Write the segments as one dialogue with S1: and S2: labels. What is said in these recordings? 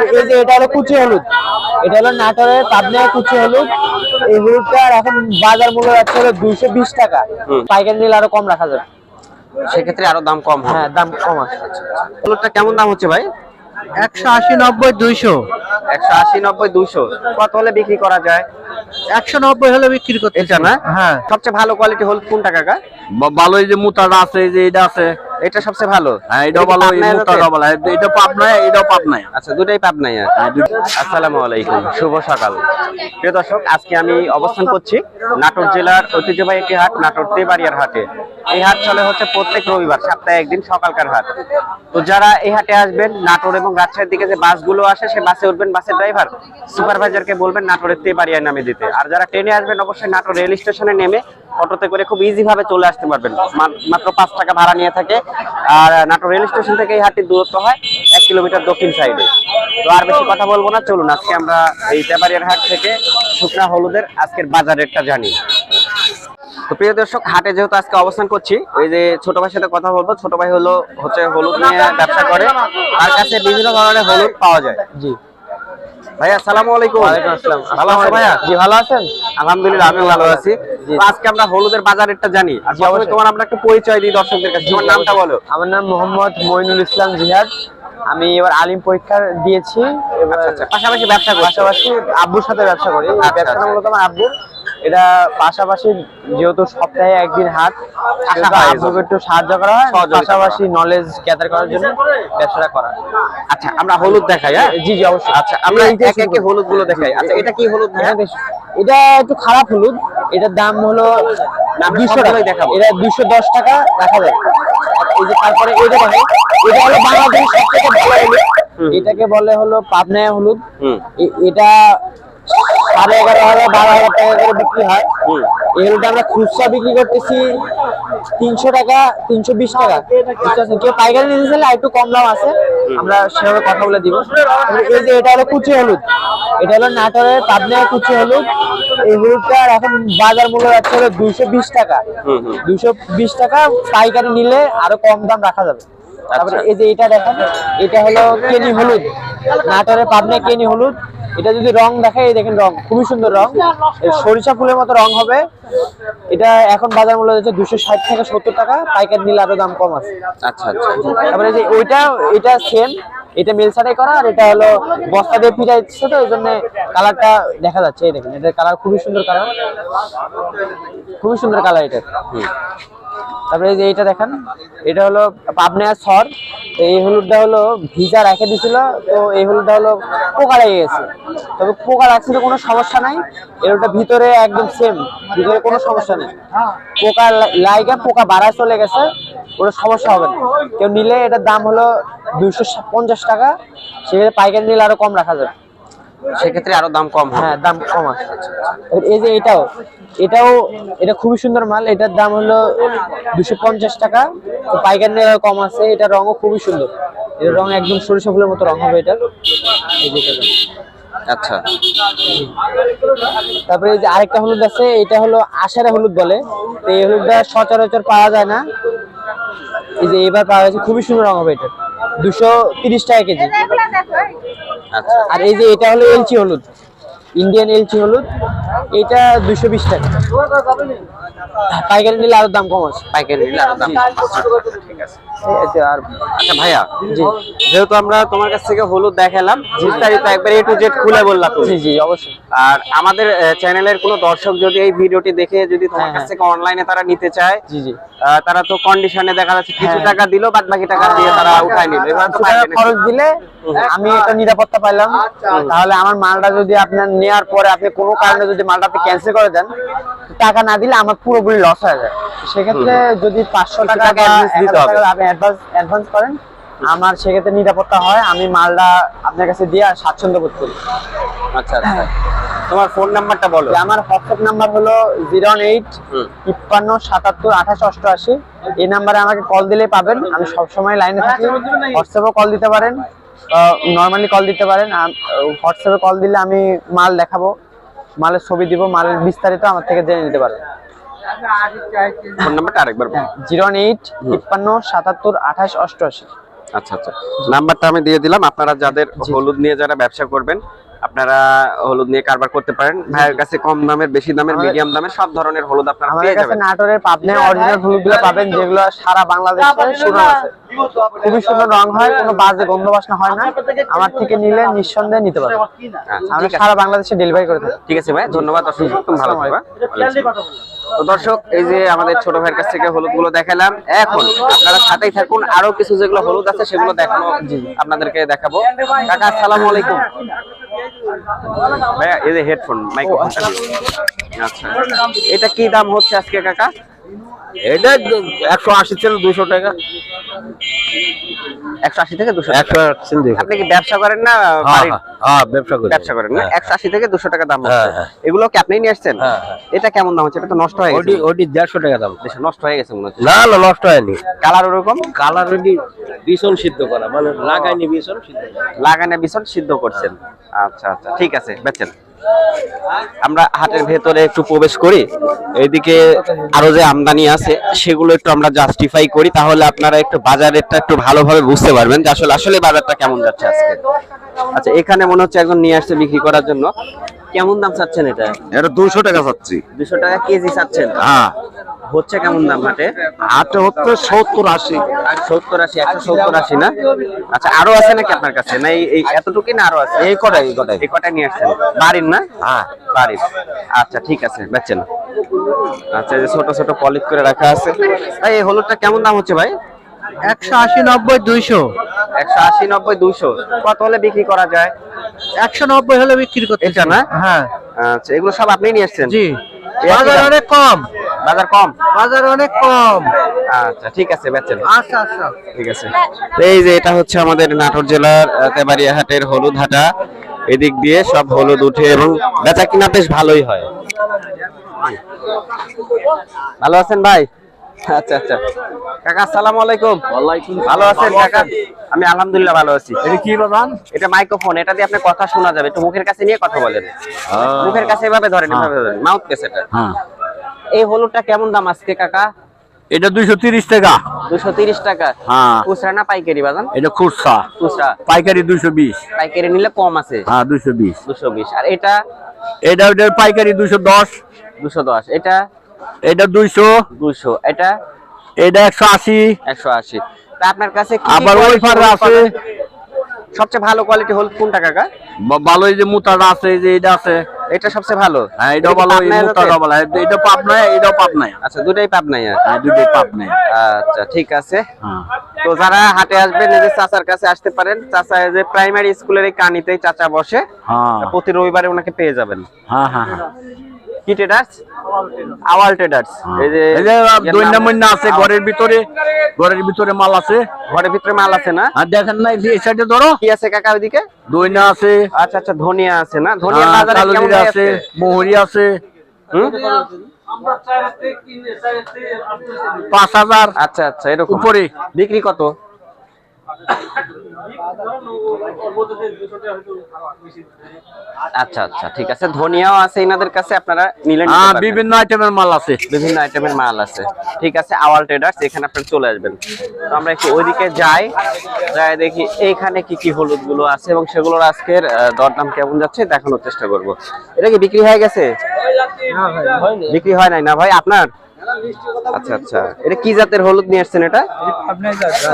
S1: এই যে এটা হলো কুচি হলুদ। এটা হলো নাটোরের পাবনা কুচি হলুদ। এই হলুদটার এখন বাজার মূল্য যাচ্ছে হলো দুইশো বিশ টাকা। পাইকারি নিলে আরও কম রাখা যাবে।
S2: সেক্ষেত্রে আরও দাম কম
S1: হ্যাঁ দাম কম আছে।
S2: হলুদটা কেমন দাম হচ্ছে ভাই?
S1: একশো আশি নব্বই দুইশো।
S2: একশো আশি নব্বই দুশো কত হলে বিক্রি করা যায়?
S1: একশো নব্বই হলে বিক্রি করতে
S2: এটা না?
S1: হ্যাঁ।
S2: সবচেয়ে ভালো কোয়ালিটি হলুদ কোনটা কাকা?
S3: বা- ভালো এই যে মুতাটা আছে এই যে এটা আছে।
S2: এটা সবচেয়ে ভালো।
S3: হ্যাঁ এটাও
S2: এটা
S3: ভালো
S2: জাতের?
S3: ভালো এটা পাবনায় এটাও পাবনায়।
S2: আচ্ছা দুটাই পাবনাই আসসালামু আলাইকুম। শুভ সকাল। প্রিয় দর্শক আজকে আমি অবস্থান করছি নাটোর জেলার ঐতিহ্যবাহী একটি হাট নাটোর তেবাড়িয়ার হাটে। এই হাট চলে হচ্ছে প্রত্যেক রবিবার সপ্তাহে একদিন সকালকার হাট। তো যারা এই হাটে আসবেন নাটোর এবং রাজশাহীর দিকে যে বাসগুলো আসে সে বাসে উঠবেন বাসের ড্রাইভার সুপারভাইজারকে বলবেন নাটোরের তেবাড়িয়া নামে দিতে। আর যারা ট্রেনে আসবেন অবশ্যই নাটোর রেল স্টেশনে নেমে অটোতে করে খুব ইজি ভাবে চলে আসতে পারবেন। মাত্র পাঁচ টাকা ভাড়া নিয়ে থাকে। আর নাটোর রেল স্টেশন থেকে এই হাটটির দূরত্ব হয় এক কিলোমিটার দক্ষিণ সাইডে। তো আর বেশি কথা বলব না। চলুন, আজকে আমরা এই তেবাড়িয়ার হাট থেকে শুকনা হলুদের আজকের বাজার রেটটা জানি। তো প্রিয় দর্শক, হাটে যেহেতু আজকে অবস্থান করছি, ওই যে ছোট ভাইয়ের সাথে কথা বলব। ছোট ভাই হলো হচ্ছে হলুদ নিয়ে ব্যবসা করে। তার কাছে বিভিন্ন ধরনের হলুদ পাওয়া যায়।
S1: জি।
S2: ভাইয়া আসসালামু আলাইকুম।
S1: ওয়ালাইকুম আসসালাম।
S2: ভালো আছো ভাইয়া?
S1: জি ভালো আছেন?
S2: আলহামদুলিল্লাহ আমি ভালো আছি। আজকে আমরা হলুদের বাজার রেটটা জানি আর প্রথমে তোমার আমরা একটা পরিচয় দিই দর্শকদের কাছে। তোমার নামটা বলো।
S1: আমার নাম মোহাম্মদ মইনুল ইসলাম জিহাদ। আমি এবার আলিম পরীক্ষা দিয়েছি। এবার
S2: আচ্ছা আচ্ছা। পাশাপাশি ব্যবসা করছ।
S1: পাশাপাশি আব্বুর সাথে ব্যবসা করি।
S2: আচ্ছা,
S1: ব্যবসাটা
S2: আচ্ছা।
S1: মূলত আমার আব্বুর। এটা পাশাপাশি যেহেতু সপ্তাহে একদিন হাট
S2: হয়
S1: আব্বুকে একটু সাহায্য করা হয় পাশাপাশি নলেজ গ্যাদার করার জন্য ব্যবসাটা করা
S2: আচ্ছা আমরা হলুদ দেখাই হ্যাঁ?
S1: জি জি অবশ্যই।
S2: আচ্ছা আমরা একে একে হলুদগুলো দেখাই। আচ্ছা এটা কি হলুদ
S1: হ্যাঁ, এটা একটু খারাপ হলুদ। এটার দাম হলো
S2: না, আমরা
S1: দুইশো
S2: সবগুলোই
S1: টাকা।
S2: দেখাবো।
S1: এটা দুইশো দশ টাকা রাখা যায়। এই যে তারপরে এটা দেখো এটা হলো বাংলাদেশ সব থেকে ভালো হলুদ এটাকে বলে হলো পাবনায় হলুদ।
S2: হুম।
S1: এটা সাড়ে এগারো হাজার বারো হাজার টাকা করে বিক্রি হয়। হলুদটা আমরা খুচরা বিক্রি করতেছি তিনশো টাকা তিনশো বিশ টাকা? কেউ পাইকারি নিতে চাইলে একটু কম দাম আছে। আমরা সেভাবে কথা বলে দিব। এই যে এটা হলো কুচি হলুদ। এটা হলো নাটোরের পাবনায় কুচি হলুদ। এই হলুদটার এখন বাজার মূল্য যাচ্ছে হলো দুইশো বিশ টাকা। দুইশো বিশ টাকা পাইকারি নিলে আরও কম দাম রাখা যাবে। তারপরে
S2: আচ্ছা।
S1: এই যে এটা দেখেন এটা হলো কেনি হলুদ। নাটোরের পাবনায় কেনি হলুদ। এটা যদি রং দেখে এই দেখেন রং খুবই সুন্দর রং। এই সরিষা ফুলের মতো রং হবে। এটা এখন বাজার মূল্য হচ্ছে দুশো ষাট থেকে সত্তর টাকা পাইকারি নিলে আরও দাম কম আছে।
S2: আচ্ছা আচ্ছা।
S1: তারপরে যে ওইটা এটা সেম এটা মেল করা আর এটা হলো বস্তা দিয়ে পিটাইছে তো এই জন্য কালারটা দেখা যাচ্ছে এই দেখেন এটার কালার খুবই সুন্দর কালার খুবই সুন্দর কালার এটা। তারপরে যে এটা দেখেন এটা হলো পাবনার সর। এই হলুদটা হলো ভিজা রেখে দিছিল তো এই হলুদটা হলো পোকা লেগে গেছে। তবে পোকা লাগছে তো কোনো সমস্যা নাই। এর ওটা ভিতরে একদম সেম ভিতরে কোনো সমস্যা নেই। পোকা লাইগা পোকা বাড়ায় চলে গেছে ওটা সমস্যা হবে না। কেউ নিলে এটার দাম হলো দুইশো পঞ্চাশ টাকা সেক্ষেত্রে পাইকারি নিলে আরও কম রাখা যাবে।
S2: সেক্ষেত্রে আরও দাম কম
S1: হ্যাঁ দাম কম আছে। এই যে এটাও এটাও এটা খুবই সুন্দর মাল এটার দাম হলো দুশো পঞ্চাশ টাকা। তো পাইকারি নিলে কম আছে এটা রঙও খুবই সুন্দর। এটার রং একদম সরিষা ফুলের মতো রং হবে এটার। এই যে এটা। রং।
S2: আচ্ছা।
S1: তারপরে এই যে আরেকটা হলুদ আছে এটা হলো আষাঢ়ে হলুদ বলে। তো এই হলুদটা সচরাচর পাওয়া যায় না। এই যে এবার পাওয়া গেছে খুবই সুন্দর রং হবে এটা। দুশো তিরিশ টাকা কেজি।
S2: আচ্ছা।
S1: আর এই যে এটা হলো এলচি হলুদ। ইন্ডিয়ান এলচি হলুদ। এটা দুশো বিশ টাকা। পাইকারি নিলে আরও দাম কম আছে।
S2: পাইকারি নিলে আরও দাম
S1: আর
S2: আচ্ছা ভাইয়া
S1: জি।
S2: যেহেতু আমরা তোমার কাছ থেকে হলুদ দেখালাম বিস্তারিত একবার এ টু জেড খুলে বললাম
S1: জি জি অবশ্যই।
S2: আর আমাদের চ্যানেলের কোনো দর্শক যদি এই ভিডিওটি দেখে যদি তোমার কাছ। থেকে অনলাইনে তারা নিতে চায়
S1: জি জি।
S2: তারা তো কন্ডিশনে দেখা যাচ্ছে কিছু। টাকা দিলো বাদ বাকি টাকা দিয়ে তারা উঠায় নিল। এবার তো
S1: কিছু টাকা
S2: বাইরে
S1: খরচ দিলে আমি একটা নিরাপত্তা পাইলাম। তাহলে আমার মালটা যদি আপনার নেওয়ার পরে আপনি কোনো কারণে যদি মালটা আপনি ক্যান্সেল করে দেন টাকা না দিলে আমার পুরোপুরি লস হয়ে যায়। সেক্ষেত্রে যদি পাঁচশো টাকা
S2: টাকা
S1: বা
S2: advance দিতে
S1: 1000
S2: হবে।
S1: টাকা আপনি অ্যাডভান্স করেন আমার সেক্ষেত্রে নিরাপত্তা হয় আমি মালটা আপনার কাছে দিয়ে স্বাচ্ছন্দ্য বোধ করি।
S2: আচ্ছা আচ্ছা। তোমার ফোন নাম্বারটা বলো।
S1: আমার হোয়াটসঅ্যাপ নাম্বার হলো জিরো এইট তিপ্পান্ন সাতাত্তর আঠাশ অষ্টআশি। এই নাম্বারে আমাকে কল দিলে পাবেন। আমি সবসময় লাইনে থাকি। হোয়াটসঅ্যাপে কল দিতে পারেন। নর্মালি কল দিতে পারেন। হোয়াটসঅ্যাপে কল দিলে আমি মাল দেখাবো। মালের ছবি দিব মালের বিস্তারিত আমার থেকে জেনে নিতে পারেন
S2: ফোন নাম্বারটা আরেকবার
S1: জিরো এইট তিপ্পান্ন সাতাত্তর আঠাশ অষ্টআশি।
S2: আচ্ছা আচ্ছা। নাম্বারটা আমি দিয়ে দিলাম। আপনারা যাদের হলুদ নিয়ে যারা ব্যবসা করবেন আপনারা হলুদ নিয়ে কারবার করতে পারেন। ভাইয়ের কাছে কম দামের বেশি দামের মিডিয়াম দামের সব ধরনের হলুদ আপনারা
S1: আমাদের
S2: পেয়ে
S1: কাছে
S2: যাবেন।
S1: নাটোরের পাবনা অরিজিনাল হলুদগুলো পাবেন যেগুলো সারা বাংলাদেশে সুনাম আছে খুবই সুন্দর রং হয় কোনো বাজে গন্ধ বাসনা হয় না। আমার থেকে নিলে নিঃসন্দেহে নিতে পারবেন।
S2: আচ্ছা,
S1: আমরা সারা বাংলাদেশে ডেলিভারি করে থাকি।
S2: ঠিক আছে ভাই ধন্যবাদ। অসংখ্য ভালো থাকো হ্যাঁ? তো দর্শক এই যে আমাদের ছোট ভাইয়ের কাছ থেকে হলুদগুলো দেখালাম এখন আপনারা সাথেই থাকুন আরও কিছু যেগুলো হলুদ আছে সেগুলো দেখানো আপনাদেরকে দেখাবো। কাকা আসসালামু আলাইকুম। ভাইয়া এই যে হেডফোন মাইক্রোফোনটা আচ্ছা। এটা কি দাম হচ্ছে আজকে কাকা?
S3: এটা একশো আশি থেকে দুশো টাকা।
S2: একশো আশি থেকে দুশো
S3: একশো আশি দুশো
S2: আপনি কি ব্যবসা করেন না
S3: হ্যাঁ ব্যবসা করি।
S2: ব্যবসা করেন না। একশো আশি থেকে দুশো টাকা দাম হচ্ছে। এগুলো কি আপনি নিয়ে আসছেন। এটা কেমন দাম হচ্ছে? এটা তো নষ্ট হয়ে গেছে।
S3: টাকা দাম।
S2: নষ্ট হয়ে গেছে মনে হচ্ছে।
S3: না না নষ্ট হয়নি।
S2: কালার ওরকম?
S3: কালার ওটি বিছন সিদ্ধ করা। মানে লাগাইনি বিছন সিদ্ধ। করা।
S2: লাগানে বিছন সিদ্ধ করছেন। আচ্ছা আচ্ছা ঠিক আছে বেচেন। আমরা হাটের ভেতরে একটু প্রবেশ করি। এইদিকে আরও যে আমদানি আছে, সেগুলো একটু আমরা জাস্টিফাই করি। তাহলে আপনারা একটু বাজারেরটা একটু ভালোভাবে বুঝতে পারবেন যে আসলে আসলে বাজারটা কেমন যাচ্ছে আজকে। আচ্ছা এখানে মনে হচ্ছে একজন নিয়ে আসছে বিক্রি করার জন্য। কেমন দাম চাচ্ছেন এটা?
S3: এটা দুশো টাকা চাচ্ছি।
S2: দুশো টাকা কেজি চাচ্ছেন?
S3: হ্যাঁ।
S2: হচ্ছে কেমন দাম হাটে?
S3: আটটা হচ্ছে সত্তর আশি।
S2: সত্তর আশি একশো সত্তর আশি না? আচ্ছা আরও আছে নাকি আপনার কাছে? না এই এতটুকুই না আরও আছে?
S3: এই কটাই এই কটাই।
S2: এই কটা নিয়ে আসছেন? বাড়ির না?
S3: হ্যাঁ।
S2: বাড়ির। আচ্ছা ঠিক আছে বেচেন আচ্ছা এই যে ছোট ছোট পলিশ করে রাখা আছে। এই হলুদটা কেমন দাম হচ্ছে ভাই?
S1: একশো আশি নব্বই দুইশো।
S2: একশো আশি নব্বই দুইশো। কত হলে বিক্রি করা যায়?
S1: একশো নব্বই হলে বিক্রি করতে
S2: এটা না?
S1: হ্যাঁ।
S2: আচ্ছা এগুলো সব আপনি নিয়ে এসছেন
S1: জি।
S2: এই
S1: অনেক কম।
S2: বাজার কম?
S1: বাজার অনেক কম।
S2: আচ্ছা ঠিক আছে বেচেন।
S1: আচ্ছা আচ্ছা।
S2: ঠিক আছে। এই যে এটা হচ্ছে আমাদের নাটোর জেলার তেবাড়িয়া হাটের হলুদ হাটা। এদিক দিয়ে সব হলুদ উঠে এবং বেচা কিনা বেশ ভালোই হয়। ভালো আছেন ভাই? আচ্ছা আচ্ছা। কাকা আসসালামু আলাইকুম।
S3: ওয়ালাইকুম
S2: ভালো আছেন কাকা? আমি আলহামদুলিল্লাহ ভালো আছি।
S3: এটা কি বাগান?
S2: এটা মাইক্রোফোন এটা দিয়ে আপনার কথা শোনা যাবে। একটু মুখের কাছে নিয়ে কথা বলেন। মুখের কাছে এভাবে ধরেন এভাবে ধরেন। মাউথ পিস এটা।
S3: হ্যাঁ।
S2: এই হলুদটা কেমন দাম আজকে কাকা?
S3: এটা দুইশো তিরিশ টাকা। হ্যাঁ।
S2: খুচরা না পাইকারি বাজান?
S3: এটা খুচরা।
S2: খুচরা।
S3: পাইকারি দুইশো বিশ।
S2: পাইকারি নিলে কম আছে?
S3: হ্যাঁ দুইশো বিশ।
S2: দুশো বিশ। আর এটা?
S3: এটা ওটার পাইকারি দুইশো দশ।
S2: দুশো দশ। এটা?
S3: এটা দুইশো।
S2: দুশো এটা
S3: এটা একশো আশি।
S2: একশো আশি। তা আপনার কাছে
S3: আবার
S2: হলুদ
S3: আছে।
S2: সবচেয়ে ভালো কোয়ালিটি হলুদ কোনটা কাকা?
S3: ভালো এই যে মুতাটা আছে এই যে এটা আছে।
S2: এটা সবচেয়ে ভালো?
S3: হ্যাঁ এটাও
S2: এটা
S3: ভালো এই মুতাটা ভালো। এটা পাবনায় এটাও পাবনায়।
S2: আচ্ছা দুটাই পাবনাই
S3: হ্যাঁ দুটোই পাবনায়।
S2: আচ্ছা ঠিক আছে।
S3: হ্যাঁ।
S2: তো যারা হাটে আসবেন নিজের চাচার কাছে আসতে পারেন। চাচা এই যে প্রাইমারি স্কুলের এই কানিতেই চাচা বসে।
S3: হ্যাঁ।
S2: প্রতি রবিবারে ওনাকে পেয়ে যাবেন।
S3: হ্যাঁ হ্যাঁ হ্যাঁ।
S2: কি ট্রেডার্স আওয়াল ট্রেডার্স এই যে
S3: এই যে দৈন্য
S2: নাম-
S3: আছে ঘরের ভিতরে ঘরের ভিতরে মাল আছে।
S2: ঘরের ভিতরে মাল আছে না?
S3: আর দেখেন না এই যে সাইডে ধরো।
S2: কি আছে কাকা ওইদিকে?
S3: দৈন্য আছে।
S2: আচ্ছা আচ্ছা ধনিয়া আছে না? ধনিয়া
S3: হ্যাঁ,
S2: বাজারে কেমন আছে
S3: আছে? মোহরি আছে।
S2: হুম?
S3: পাঁচ হাজার।
S2: আচ্ছা আচ্ছা এরকম।
S3: উপরে।
S2: বিক্রি কত? আচ্ছা আচ্ছা ঠিক আছে। ধনিয়াও আছে এনাদের কাছে আপনারা নিলে
S3: হ্যাঁ। বিভিন্ন আইটেমের মাল আছে।
S2: বিভিন্ন আইটেমের মাল আছে। ঠিক আছে আওয়াল ট্রেডার্স এখানে আপনারা চলে আসবেন। তো আমরা একটু ওইদিকে যাই যাই দেখি এইখানে কি কি হলুদগুলো আছে এবং সেগুলোর আজকের দরদাম কেমন যাচ্ছে দেখানোর চেষ্টা করব। এটা কি বিক্রি হয়ে গেছে? বিক্রি হয় নাই না ভাই আপনার? আচ্ছা আচ্ছা। এটা কি জাতের হলুদ নিয়ে আসছেন এটা?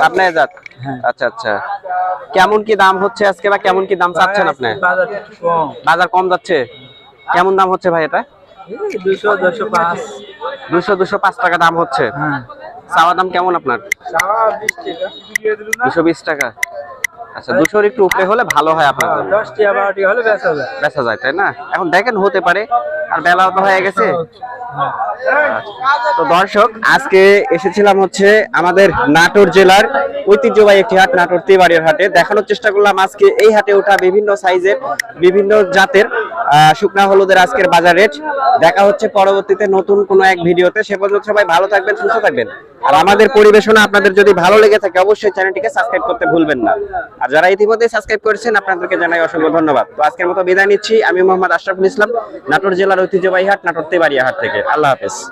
S2: আপনার জাত। আচ্ছা আচ্ছা। কেমন কি দাম হচ্ছে আজকে বা কেমন কি দাম চাচ্ছেন আপনি? বাজার কম। যাচ্ছে? কেমন দাম হচ্ছে ভাই এটা?
S1: দুশো দুশো পাঁচ।
S2: টাকা দাম হচ্ছে। চাওয়া দাম কেমন আপনার? দুশো বিশ টাকা। আচ্ছা দুশোর একটু উপরে হলে ভালো হয় আপনার
S1: বেচা যায়।
S2: তাই না? এখন দেখেন হতে পারে। আর বেলাও তো হয়ে গেছে। তো দর্শক, আজকে এসেছিলাম হচ্ছে আমাদের নাটোর জেলার ঐতিহ্যবাহী একটি হাট, নাটোর তেবাড়িয়ার হাটে। দেখানোর চেষ্টা করলাম আজকে এই হাটে ওঠা বিভিন্ন সাইজের, বিভিন্ন জাতের শুকনা হলুদের আজকের বাজার রেট। দেখা হচ্ছে পরবর্তীতে নতুন কোনো এক ভিডিওতে। সে পর্যন্ত সবাই ভালো থাকবেন, সুস্থ থাকবেন। আর আমাদের পরিবেশনা আপনাদের যদি ভালো লেগে থাকে, অবশ্যই চ্যানেলটিকে সাবস্ক্রাইব করতে ভুলবেন না। আর যারা ইতিমধ্যে সাবস্ক্রাইব করেছেন, আপনাদেরকে জানাই অসংখ্য ধন্যবাদ। তো আজকের মতো বিদায় নিচ্ছি। আমি মোহাম্মদ আশরাফুল ইসলাম, নাটোর জেলার ঐতিহ্যবাহী হাট, নাটোর তেবাড়িয়া হাট থেকে। a.